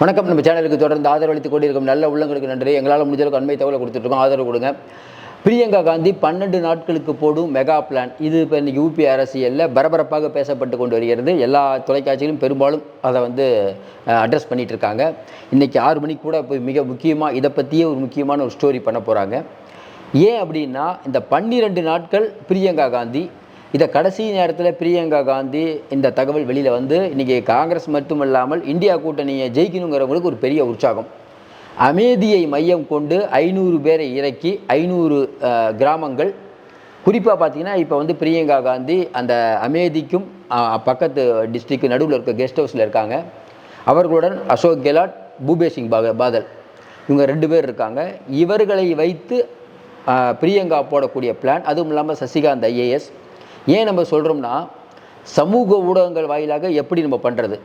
வணக்கம். நம்ம சேனலுக்கு தொடர்ந்து ஆதரவளித்து கொண்டிருக்கும் நல்ல உள்ளங்களுக்கு நன்றி. எங்களால் முடிஞ்சளவுக்கு அண்மை தகவலை கொடுத்துட்ருக்கோம். ஆதரவு கொடுங்க. பிரியங்கா காந்தி பன்னெண்டு நாட்களுக்கு போடும் மெகா பிளான். இது இப்போ இன்றைக்கி யூபி அரசியலில் பரபரப்பாக பேசப்பட்டு கொண்டு வருகிறது. எல்லா தொலைக்காட்சிகளும் பெரும்பாலும் அதை வந்து அட்ரஸ் பண்ணிகிட்டு இருக்காங்க இன்றைக்கி ஆறு மணிக்கு கூட இப்போ மிக முக்கியமாக இதை பற்றியே ஒரு முக்கியமான ஒரு ஸ்டோரி பண்ண போகிறாங்க ஏன் அப்படின்னா இந்த பன்னிரெண்டு நாட்கள் பிரியங்கா காந்தி இதை கடைசி நேரத்தில் பிரியங்கா காந்தி இந்த தகவல் வெளியில் வந்து இன்றைக்கி காங்கிரஸ் மட்டும் இல்லாமல் இந்தியா கூட்டணியை ஜெயிக்கணுங்கிறவங்களுக்கு ஒரு பெரிய உற்சாகம். அமைதியை மையம் கொண்டு ஐநூறு பேரை இறக்கி ஐநூறு கிராமங்கள். குறிப்பாக பார்த்தீங்கன்னா இப்போ வந்து பிரியங்கா காந்தி அந்த அமேதிக்கும் பக்கத்து டிஸ்ட்ரிக்கு நடுவில் இருக்க கெஸ்ட் ஹவுஸில் இருக்காங்க. அவர்களுடன் அசோக் கெலாட் பூபேஷ் சிங் பாக பாதல். இவங்க ரெண்டு பேர் இருக்காங்க. இவர்களை வைத்து பிரியங்கா போடக்கூடிய பிளான் அதுவும் இல்லாமல் சசிகாந்த் ஐஏஎஸ். ஏன் நம்ம சொல்கிறோம்னா சமூக ஊடகங்கள் வாயிலாக எப்படி நம்ம பண்ணுறது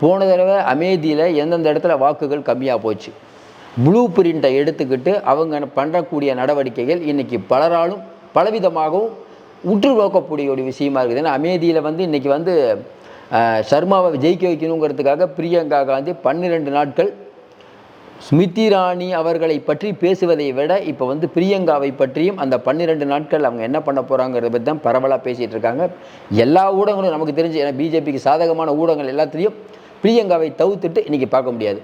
போன தடவை அமேதியில் எந்தெந்த இடத்துல வாக்குகள் கம்மியாக போச்சு? ப்ளூ பிரிண்ட்டை எடுத்துக்கிட்டு அவங்க பண்ணக்கூடிய நடவடிக்கைகள் இன்றைக்கி பலராலும் பலவிதமாகவும் உற்று நோக்கக்கூடிய ஒரு விஷயமா இருக்குது. ஏன்னா அமேதியில் வந்து இன்றைக்கி வந்து சர்மாவை ஜெயிக்க வைக்கணுங்கிறதுக்காக பிரியங்கா காந்தி பன்னிரெண்டு நாட்கள் ஸ்மிருதி இராணி அவர்களை பற்றி பேசுவதை விட இப்போ வந்து பிரியங்காவை பற்றியும் அந்த பன்னிரெண்டு நாட்கள் அவங்க என்ன பண்ண போகிறாங்கிறத பற்றி தான் பரவலாக பேசிகிட்டு இருக்காங்க. எல்லா ஊடகங்களும் நமக்கு தெரிஞ்சு ஏன்னா பிஜேபிக்கு சாதகமான ஊடகங்கள் எல்லாத்துலேயும் பிரியங்காவை தவிர்த்துட்டு இன்றைக்கி பார்க்க முடியாது.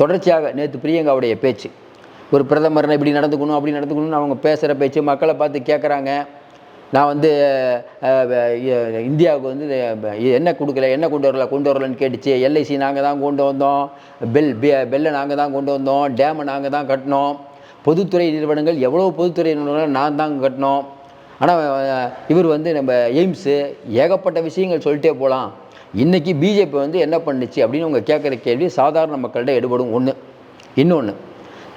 தொடர்ச்சியாக நேற்று பிரியங்காவுடைய பேச்சு. ஒரு பிரதமர் இப்படி நடந்துக்கணும் அப்படி நடந்துக்கணும்னு அவங்க பேசுகிற பேச்சு மக்களை பார்த்து கேட்குறாங்க நான் வந்து இந்தியாவுக்கு வந்து என்ன கொடுக்கல என்ன கொண்டு வரல கொண்டு வரலன்னு கேட்டுச்சு. எல்ஐசி நாங்கள் தான் கொண்டு வந்தோம். பெல் பெல்லை நாங்கள் தான் கொண்டு வந்தோம். டேமை நாங்கள் தான் கட்டினோம். பொதுத்துறை நிறுவனங்கள் எவ்வளோ பொதுத்துறை நிறுவனங்கள் நான் தான் கட்டினோம். ஆனால் இவர் வந்து நம்ம எய்ம்ஸு ஏகப்பட்ட விஷயங்கள் சொல்லிட்டே போகலாம் இன்றைக்கி பிஜேபி வந்து என்ன பண்ணுச்சு அப்படின்னு அவங்க கேட்குற கேள்வி சாதாரண மக்கள்கிட்ட எடுபடும் ஒன்று இன்னொன்று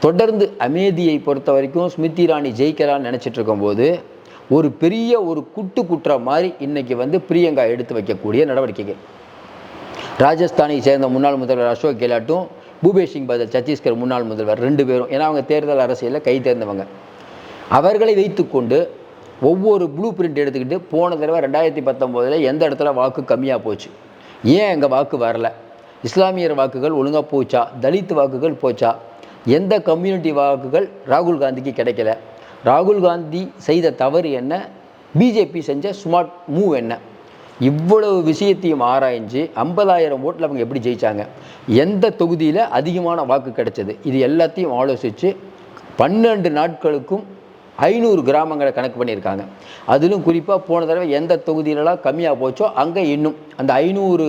தொடர்ந்து அமேதியை பொறுத்த வரைக்கும் ஸ்மிருதி இராணி ஜெயிக்கிறான்னு நினச்சிட்டு இருக்கும்போது ஒரு பெரிய ஒரு குட்டு குட்டுற மாதிரி இன்னைக்கு வந்து பிரியங்கா எடுத்து வைக்கக்கூடிய நடவடிக்கைகள். ராஜஸ்தானை சேர்ந்த முன்னாள் முதல்வர் அசோக் கெலாட்டும் பூபேஷ் சிங் பதல் சத்தீஸ்கர் முன்னாள் முதல்வர் ரெண்டு பேரும் ஏன்னா அவங்க தேர்தல் அரசியலில் கை தேர்ந்தவங்க. அவர்களை வைத்துக்கொண்டு ஒவ்வொரு ப்ளூ பிரிண்ட் எடுத்துக்கிட்டு போன தடவை ரெண்டாயிரத்தி பத்தொம்போதில் எந்த இடத்துல வாக்கு கம்மியாக போச்சு? ஏன் எங்கள் வாக்கு வரல? இஸ்லாமியர் வாக்குகள் ஒழுங்காக போச்சா? தலித் வாக்குகள் போச்சா? எந்த கம்யூனிட்டி வாக்குகள் ராகுல் காந்திக்கு கிடைக்கல? ராகுல் காந்தி செய்த தவறு என்ன? பிஜேபி செஞ்ச ஸ்மார்ட் மூவ் என்ன? இவ்வளவு விஷயத்தையும் ஆராய்ஞ்சு ஐம்பதாயிரம் ஓட்டில் அவங்க எப்படி ஜெயிச்சாங்க? எந்த தொகுதியில் அதிகமான வாக்கு கிடைச்சது? இது எல்லாத்தையும் ஆலோசித்து பன்னெண்டு நாட்களுக்கும் ஐநூறு கிராமங்களை கணக்கு பண்ணியிருக்காங்க. அதிலும் குறிப்பாக போன தடவை எந்த தொகுதியிலலாம் கம்மியாக போச்சோ அங்கே இன்னும் அந்த ஐநூறு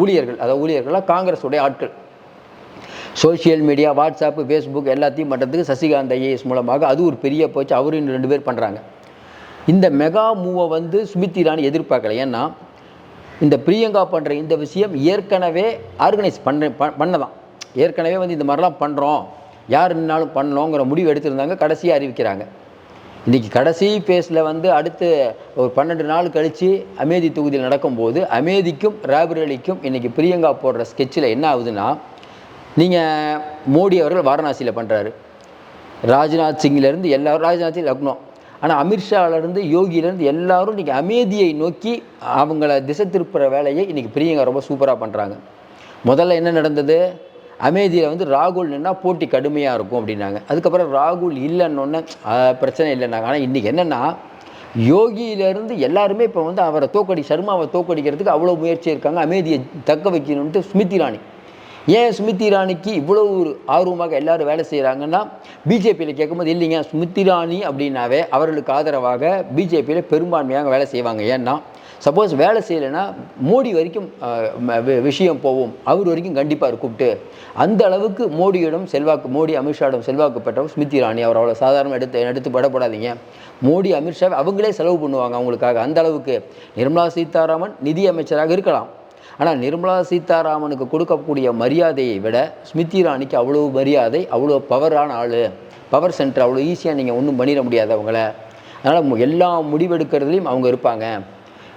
ஊழியர்கள் அதாவது ஊழியர்கள்லாம் காங்கிரஸுடைய ஆட்கள் சோஷியல் மீடியா வாட்ஸ்அப்பு ஃபேஸ்புக் எல்லாத்தையும் பண்ணுறதுக்கு சசிகாந்த் ஐஏஎஸ் மூலமாக அது ஒரு பெரிய போச்சு. அவரும் இன்னும் ரெண்டு பேர் பண்ணுறாங்க இந்த மெகா மூவை வந்து ஸ்மிருதி இரானி எதிர்பார்க்கல. ஏன்னா இந்த பிரியங்கா பண்ணுற இந்த விஷயம் ஏற்கனவே ஆர்கனைஸ் பண்ண ப- பண்ணதான். ஏற்கனவே வந்து இந்த மாதிரிலாம் பண்ணுறோம் யார் நின்னாலும் பண்ணணுங்கிற முடிவு எடுத்திருந்தாங்க. கடைசியாக அறிவிக்கிறாங்க. இன்றைக்கி கடைசி ஃபேஸில் வந்து அடுத்து ஒரு பன்னெண்டு நாள் கழித்து அமேதி தொகுதியில் நடக்கும்போது அமேதிக்கும் ராபரேலிக்கும் இன்றைக்கி பிரியங்கா போடுற ஸ்கெட்சில் என்ன ஆகுதுன்னா நீங்கள் மோடி அவர்கள் வாரணாசியில் பண்ணுறாரு ராஜ்நாத் சிங்கிலேருந்து எல்லாரும் ராஜ்நாத் சிங் லக்னோ. ஆனால் அமித்ஷாவிலேருந்து யோகியிலேருந்து எல்லாரும் இன்றைக்கி அமேதியை நோக்கி அவங்கள திசை திருப்புற வேலையை இன்றைக்கி பிரியங்கா ரொம்ப சூப்பராக பண்ணுறாங்க முதல்ல என்ன நடந்தது? அமேதியில் வந்து ராகுல் நின்னால் போட்டி கடுமையாக இருக்கும் அப்படின்னாங்க. அதுக்கப்புறம் ராகுல் இல்லைன்னொன்னே பிரச்சனை இல்லைன்னாங்க. ஆனால் இன்றைக்கி என்னென்னா யோகியிலேருந்து எல்லாருமே இப்போ வந்து அவரை தோக்கடி சர்மாவை தோக்கடிக்கிறதுக்கு அவ்வளோ முயற்சி இருக்காங்க. அமைதியை தக்க வைக்கணுன்ட்டு ஸ்மிருதி இரானி. ஏன் ஸ்மிருதி இரானிக்கு இவ்வளோ ஒரு ஆர்வமாக எல்லாரும் வேலை செய்கிறாங்கன்னா பிஜேபியில் கேட்கும்போது இல்லைங்க ஸ்மிருதி இரானி அப்படின்னாவே அவர்களுக்கு ஆதரவாக பிஜேபியில் பெரும்பான்மையாக வேலை செய்வாங்க. ஏன்னா சப்போஸ் வேலை செய்யலைன்னா மோடி வரைக்கும் விஷயம் போவோம் அவர் வரைக்கும் கண்டிப்பாக கூப்பிட்டு அந்த அளவுக்கு மோடியிடம் செல்வாக்கு மோடி அமித்ஷாவிடம் செல்வாக்கு பெற்றவர் ஸ்மிருதி இரானி அவர் அவ்வளோ சாதாரண எடுத்து எடுத்து படப்படாதீங்க. மோடி அமித்ஷா அவங்களே செலவு பண்ணுவாங்க அவங்களுக்காக. அந்த அளவுக்கு நிர்மலா சீதாராமன் நிதி அமைச்சராக இருக்கலாம். ஆனால் நிர்மலா சீதாராமனுக்கு கொடுக்கக்கூடிய மரியாதையை விட ஸ்மிருதி ராணிக்கு அவ்வளோ மரியாதை அவ்வளோ பவரான ஆள். பவர் சென்டர் அவ்வளோ ஈஸியாக நீங்கள் ஒன்றும் பண்ணிட முடியாது அவங்கள. அதனால் எல்லா முடிவெடுக்கிறதுலையும் அவங்க இருப்பாங்க.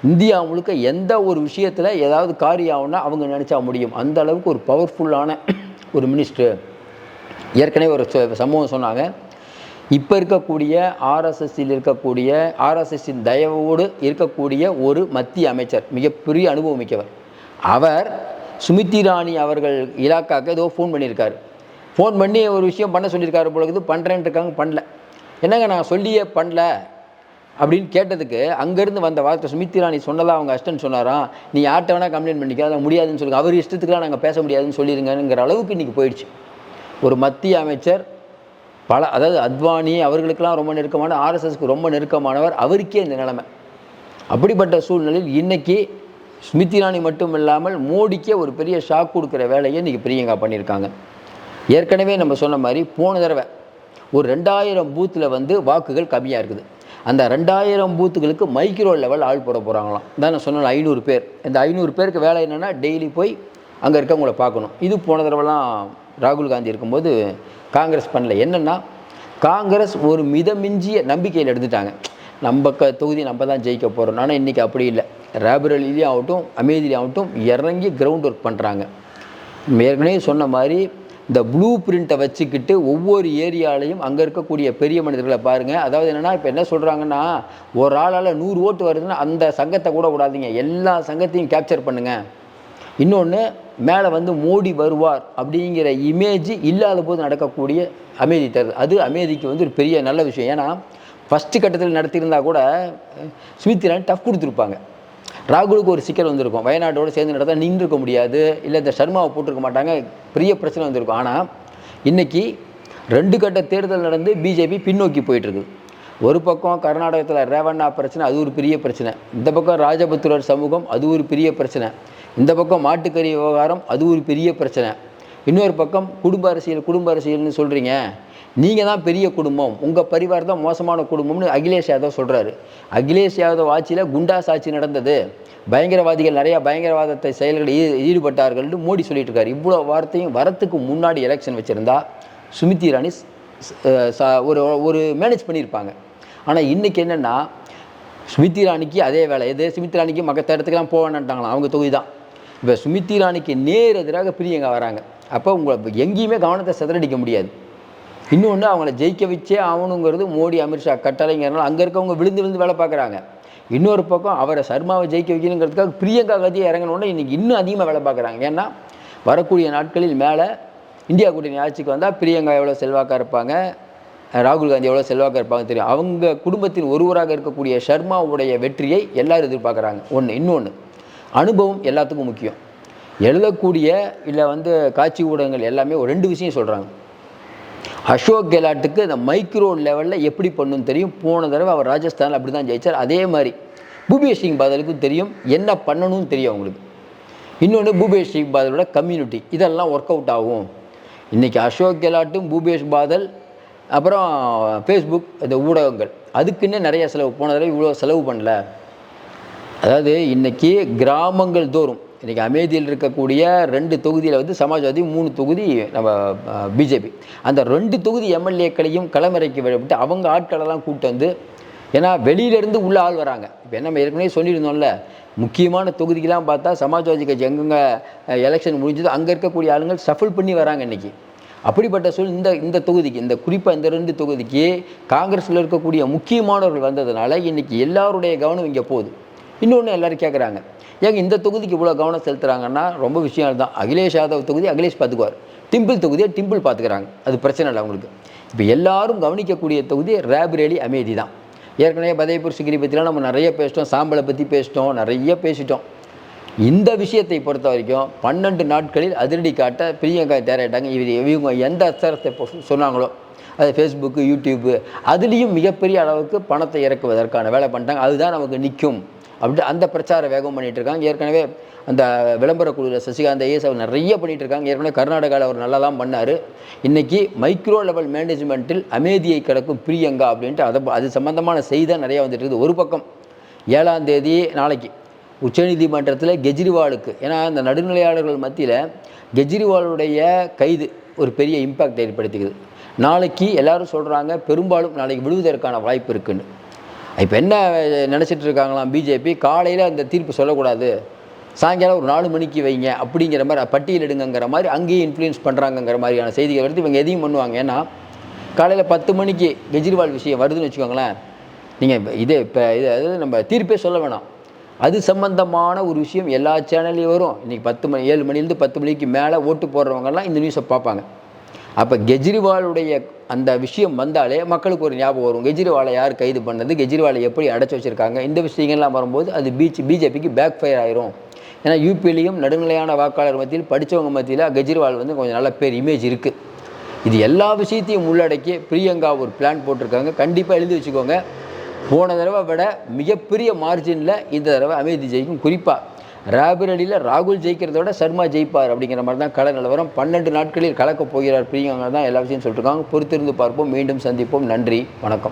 இந்தியா முழுக்க எந்த ஒரு விஷயத்தில் ஏதாவது காரியம் ஆகும்னா அவங்க நினச்சா முடியும். அந்த அளவுக்கு ஒரு பவர்ஃபுல்லான ஒரு மினிஸ்டர் ஏற்கனவே ஒரு சம்பவம் சொன்னாங்க. இப்போ இருக்கக்கூடிய ஆர்எஸ்எஸ்ஸில் இருக்கக்கூடிய ஆர்எஸ்எஸ்ஸின் தயவோடு இருக்கக்கூடிய ஒரு மத்திய அமைச்சர் மிகப்பெரிய அனுபவம் மிக்கவர். அவர் சுமித்தி ராணி அவர்கள் இலாக்காக்கு ஏதோ ஃபோன் பண்ணியிருக்காரு. ஃபோன் பண்ணி ஒரு விஷயம் பண்ண சொல்லியிருக்காரு பொழுது பண்ணுறேன்ட்டு இருக்காங்க பண்ணல. என்னங்க நான் சொல்லியே பண்ணல அப்படின்னு கேட்டதுக்கு அங்கேருந்து வந்த வார்த்தை சுமித்தி ராணி சொன்னதாக அவங்க அஸ்டன் சொன்னாராம் நீ யார்கிட்ட வேணால் கம்ப்ளைண்ட் பண்ணிக்க அதை முடியாதுன்னு சொல்லுங்க. அவர் இஷ்டத்துக்குலாம் நாங்கள் பேச முடியாதுன்னு சொல்லிடுங்கங்கிற அளவுக்கு இன்றைக்கி போயிடுச்சு. ஒரு மத்திய அமைச்சர் பல அதாவது அத்வானி அவர்களுக்கெல்லாம் ரொம்ப நெருக்கமான ஆர்எஸ்எஸ்க்கு ரொம்ப நெருக்கமானவர் அவருக்கே இந்த நிலைமை. அப்படிப்பட்ட சூழ்நிலையில் இன்றைக்கி ஸ்மிருதி இரானி மட்டும் இல்லாமல் மோடிக்கே ஒரு பெரிய ஷாக் கொடுக்குற வேலையை இன்றைக்கி பிரியங்கா பண்ணியிருக்காங்க. ஏற்கனவே நம்ம சொன்ன மாதிரி போன தடவை ஒரு ரெண்டாயிரம் பூத்தில் வந்து வாக்குகள் கம்மியாக இருக்குது. அந்த ரெண்டாயிரம் பூத்துகளுக்கு மைக்ரோ லெவல் ஆள் போட போகிறாங்களாம் தான் நான் சொன்ன ஐநூறு பேர். இந்த ஐநூறு பேருக்கு வேலை என்னென்னா டெய்லி போய் அங்கே இருக்கவங்கள பார்க்கணும். இது போன தடவைலாம் ராகுல் காந்தி இருக்கும்போது காங்கிரஸ் பண்ணல. என்னென்னா காங்கிரஸ் ஒரு மிதமிஞ்சிய நம்பிக்கையில் எடுத்துட்டாங்க. நம்ம க தொகுதி நம்ம தான் ஜெயிக்க போகிறோம் ஆனால் இன்றைக்கி அப்படி இல்லை. ரேபரலிலையும் ஆகட்டும் அமைதியிலையும் ஆகட்டும் இறங்கி கிரவுண்ட் ஒர்க் பண்ணுறாங்க ஏற்கனவே சொன்ன மாதிரி இந்த ப்ளூ பிரிண்ட்டை வச்சுக்கிட்டு ஒவ்வொரு ஏரியாலையும் அங்கே இருக்கக்கூடிய பெரிய மனிதர்களை பாருங்கள் அதாவது என்னென்னா இப்போ என்ன சொல்கிறாங்கன்னா ஒரு ஆளால் நூறு ஓட்டு வருதுன்னா அந்த சங்கத்தை கூட விடாதீங்க. எல்லா சங்கத்தையும் கேப்சர் பண்ணுங்கள் இன்னொன்று மேலே வந்து மோடி வருவார் அப்படிங்கிற இமேஜ் இல்லாத போது நடக்கக்கூடிய அமைதி தருது அது அமைதிக்கு வந்து ஒரு பெரிய நல்ல விஷயம். ஏன்னா ஃபஸ்ட்டு கட்டத்தில் நடத்தியிருந்தால் கூட ஸ்மித் டஃப் கொடுத்துருப்பாங்க. ராகுலுக்கு ஒரு சிக்கல் வந்திருக்கும். வயநாட்டோடு சேர்ந்து நடத்தா நின்றுருக்க முடியாது. இல்லை இந்த சர்மாவை போட்டிருக்க மாட்டாங்க. பெரிய பிரச்சனை வந்திருக்கும். ஆனால் இன்றைக்கி ரெண்டு கட்ட தேர்தல் நடந்து பிஜேபி பின்னோக்கி போயிட்டுருக்குது ஒரு பக்கம் கர்நாடகத்தில் ரேவண்ணா பிரச்சனை அது ஒரு பெரிய பிரச்சனை. இந்த பக்கம் ராஜபுத்திரர் சமூகம் அது ஒரு பெரிய பிரச்சனை. இந்த பக்கம் மாட்டுக்கறி விவகாரம் அது ஒரு பெரிய பிரச்சனை. இன்னொரு பக்கம் குடும்ப அரசியல் குடும்ப அரசியல்னு சொல்கிறீங்க நீங்கள் தான் பெரிய குடும்பம். உங்கள் பரிவார் தான் மோசமான குடும்பம்னு அகிலேஷ் யாதவ் சொல்கிறாரு அகிலேஷ் யாதவ் ஆட்சியில் குண்டாஸ் ஆட்சி நடந்தது. பயங்கரவாதிகள் நிறையா பயங்கரவாதத்தை செயல்களில் ஈ ஈடுபட்டார்கள்னு மோடி சொல்லிட்டு இருக்காரு இவ்வளோ வார்த்தையும் வரத்துக்கு முன்னாடி எலெக்ஷன் வச்சுருந்தா சுமித்தி இரானி ஒரு ஒரு மேனேஜ் பண்ணியிருப்பாங்க. ஆனால் இன்றைக்கி என்னென்னா ஸ்மிருதி இரானிக்கு அதே வேலை. எது சுமித் இரானிக்கு மற்ற இடத்துக்குலாம் போக வேண்டாங்களாம் அவங்க தொகுதி தான். இப்போ சுமித்தி இரானிக்கு நேர் எதிராக பிரியங்கா வராங்க. அப்போ உங்களை எங்கேயுமே கவனத்தை சிதறடிக்க முடியாது. இன்னொன்று அவங்கள ஜெயிக்க வச்சே ஆகணுங்கிறது மோடி அமித்ஷா கட்டளைங்கிறனால அங்கே இருக்கவங்க விழுந்து விழுந்து வேலை பார்க்குறாங்க. இன்னொரு பக்கம் அவரை சர்மாவை ஜெயிக்க வைக்கணுங்கிறதுக்காக பிரியங்கா கதியை இறங்கணுன்னா இன்றைக்கி இன்னும் அதிகமாக வேலை பார்க்குறாங்க. ஏன்னா வரக்கூடிய நாட்களில் மேலே இந்தியா கூட்டணி ஆட்சிக்கு வந்தால் பிரியங்கா எவ்வளோ செல்வாக்காக இருப்பாங்க? ராகுல் காந்தி எவ்வளோ செல்வாக்காக இருப்பாங்க தெரியும். அவங்க குடும்பத்தின் ஒருவராக இருக்கக்கூடிய சர்மாவுடைய வெற்றியை எல்லோரும் எதிர்பார்க்குறாங்க. ஒன்று இன்னொன்று அனுபவம் எல்லாத்துக்கும் முக்கியம். எழுதக்கூடிய இல்லை வந்து காட்சி ஊடகங்கள் எல்லாமே ஒரு ரெண்டு விஷயம் சொல்கிறாங்க அசோக் கெலாட்டுக்கு இந்த மைக்ரோ லெவலில் எப்படி பண்ணணும்னு தெரியும். போன தடவை அவர் ராஜஸ்தானில் அப்படி தான் ஜெயிச்சார். அதே மாதிரி பூபேஷ் சிங் பாதலுக்கும் தெரியும். என்ன பண்ணணும்னு தெரியும் அவங்களுக்கு. இன்னொன்று பூபேஷ் சிங் பாதலோட கம்யூனிட்டி இதெல்லாம் ஒர்க் அவுட் ஆகும். இன்றைக்கி அசோக் கெலாட்டும் பூபேஷ் பாதல் அப்புறம் ஃபேஸ்புக் இந்த ஊடகங்கள். அதுக்குன்னே நிறைய செலவு. போன தடவை இவ்வளோ செலவு பண்ணல. அதாவது இன்னைக்கு கிராமங்கள் தோறும் இன்றைக்கி அமேதியில் இருக்கக்கூடிய ரெண்டு தொகுதியில் வந்து சமாஜ்வாதி மூணு தொகுதி நம்ம பிஜேபி. அந்த ரெண்டு தொகுதி எம்எல்ஏக்களையும் களமிறக்கி விட்டு அவங்க ஆட்களெல்லாம் கூப்பிட்டு வந்து ஏன்னா வெளியிலேருந்து உள்ள ஆள் வராங்க. இப்போ நம்ம ஏற்கனவே சொல்லியிருந்தோம்ல முக்கியமான தொகுதிக்கெலாம் பார்த்தா சமாஜ்வாதி கட்சி எங்கெங்கே எலெக்ஷன் முடிஞ்சதோ அங்கே இருக்கக்கூடிய ஆளுங்கள் சஃபல் பண்ணி வராங்க இன்றைக்கி அப்படிப்பட்ட சூழ் இந்த இந்த தொகுதிக்கு இந்த குறிப்பாக இந்த ரெண்டு தொகுதிக்கு காங்கிரஸில் இருக்கக்கூடிய முக்கியமானவர்கள் வந்ததுனால இன்றைக்கி எல்லாருடைய கவனம் இங்கே போகுது. இன்னொன்று எல்லோரும் கேட்குறாங்க ஏங்க இந்த தொகுதிக்கு இவ்வளோ கவனம் செலுத்துகிறாங்கன்னா ரொம்ப விஷயம் தான் அகிலேஷ் யாதவ் தொகுதி அகிலேஷ் பார்த்துக்குவார். டிம்பிள் தொகுதியை டிம்பிள் பார்த்துக்கிறாங்க. அது பிரச்சனை இல்லை அவங்களுக்கு. இப்போ எல்லாரும் கவனிக்கக்கூடிய தொகுதி ரேபரேலி அமேதி தான். ஏற்கனவே பதேபூர் சிகிரி பற்றிலாம் நம்ம நிறைய பேசிட்டோம். சாம்பலை பற்றி பேசிட்டோம். நிறைய பேசிட்டோம். இந்த விஷயத்தை பொறுத்த வரைக்கும் பன்னெண்டு நாட்களில் அதிரடி காட்ட பிரியங்கா தேரையிட்டாங்க இவர் இவங்க எந்த அஸ்திரத்தை சொன்னாங்களோ அது ஃபேஸ்புக்கு யூடியூப்பு அதுலேயும் மிகப்பெரிய அளவுக்கு பணத்தை இறக்குவதற்கான வேலை பண்ணிட்டாங்க. அதுதான் நமக்கு நிற்கும் அப்படி அந்த பிரச்சார வேகம் பண்ணிட்டு இருக்காங்க. ஏற்கனவே அந்த விளம்பர குழுவில் சசிகாந்த் ஐஎஸ் அவர் நிறைய பண்ணிகிட்டு இருக்காங்க. ஏற்கனவே கர்நாடகாவில் அவர் நல்லா தான் பண்ணார் இன்றைக்கி மைக்ரோ லெவல் மேனேஜ்மெண்ட்டில் அமேதியை கிடக்கும் பிரியங்கா அப்படின்ட்டு அதை அது சம்மந்தமான செய்தி தான் நிறையா வந்துட்டு இருக்குது. ஒரு பக்கம் ஏழாம் தேதி நாளைக்கு உச்சநீதிமன்றத்தில் கெஜ்ரிவாலுக்கு ஏன்னா இந்த நடுநிலையாளர்கள் மத்தியில் கெஜ்ரிவாலுடைய கைது ஒரு பெரிய இம்பேக்ட் ஏற்படுத்திக்குது. நாளைக்கு எல்லாரும் சொல்கிறாங்க பெரும்பாலும் நாளைக்கு விடுவதற்கான வாய்ப்பு இருக்குன்னு. இப்போ என்ன நினச்சிட்டு இருக்காங்களாம் பிஜேபி? காலையில் அந்த தீர்ப்பு சொல்லக்கூடாது. சாயங்காலம் ஒரு நாலு மணிக்கு வைங்க அப்படிங்கிற மாதிரி பட்டியலிடுங்கிற மாதிரி அங்கேயும் இன்ஃப்ளூயன்ஸ் பண்ணுறாங்கங்கிற மாதிரியான செய்திகள் எடுத்து இவங்க எதையும் பண்ணுவாங்க. ஏன்னா காலையில் பத்து மணிக்கு கெஜ்ரிவால் விஷயம் வருதுன்னு வச்சுக்கோங்களேன். நீங்கள் இது இப்போ இது அதாவது நம்ம தீர்ப்பே சொல்ல வேணாம். அது சம்பந்தமான ஒரு விஷயம் எல்லா சேனல்லையும் வரும். இன்றைக்கி பத்து மணி ஏழு மணிலேருந்து பத்து மணிக்கு மேலே ஓட்டு போடுறவங்கலாம் இந்த நியூஸை பார்ப்பாங்க. அப்போ கெஜ்ரிவாலுடைய அந்த விஷயம் வந்தாலே மக்களுக்கு ஒரு ஞாபகம் வரும். கெஜ்ரிவாலை யார் கைது பண்ணது? கெஜ்ரிவாலை எப்படி அடைச்சி வச்சுருக்காங்க? இந்த விஷயங்கள்லாம் வரும்போது அது பீச் பிஜேபிக்கு பேக் ஃபயர் ஆயிரும். ஏன்னா யூபிலையும் நடுநிலையான வாக்காளர் மத்தியில் படித்தவங்க மத்தியில் கெஜ்ரிவால் வந்து கொஞ்சம் நல்ல பேர் இமேஜ் இருக்குது இது எல்லா விஷயத்தையும் உள்ளடக்கி பிரியங்கா ஒரு பிளான் போட்டிருக்காங்க. கண்டிப்பாக எழுதி வச்சுக்கோங்க. போன தடவை விட மிகப்பெரிய மார்ஜினில் இந்த தடவை அமைதி ஜெயிக்கும் குறிப்பாக ராபிரடியில் ராகுல் ஜெயிக்கிறதோட சர்மா ஜெயிப்பார் அப்படிங்கிற மாதிரி தான் கள நிலவரம். பன்னெண்டு நாட்களில் கலக்கப் போகிறார் பிரியங்கா தான் எல்லா விஷயம் சொல்லிட்டுருக்காங்க பொறுத்திருந்து பார்ப்போம். மீண்டும் சந்திப்போம். நன்றி. வணக்கம்.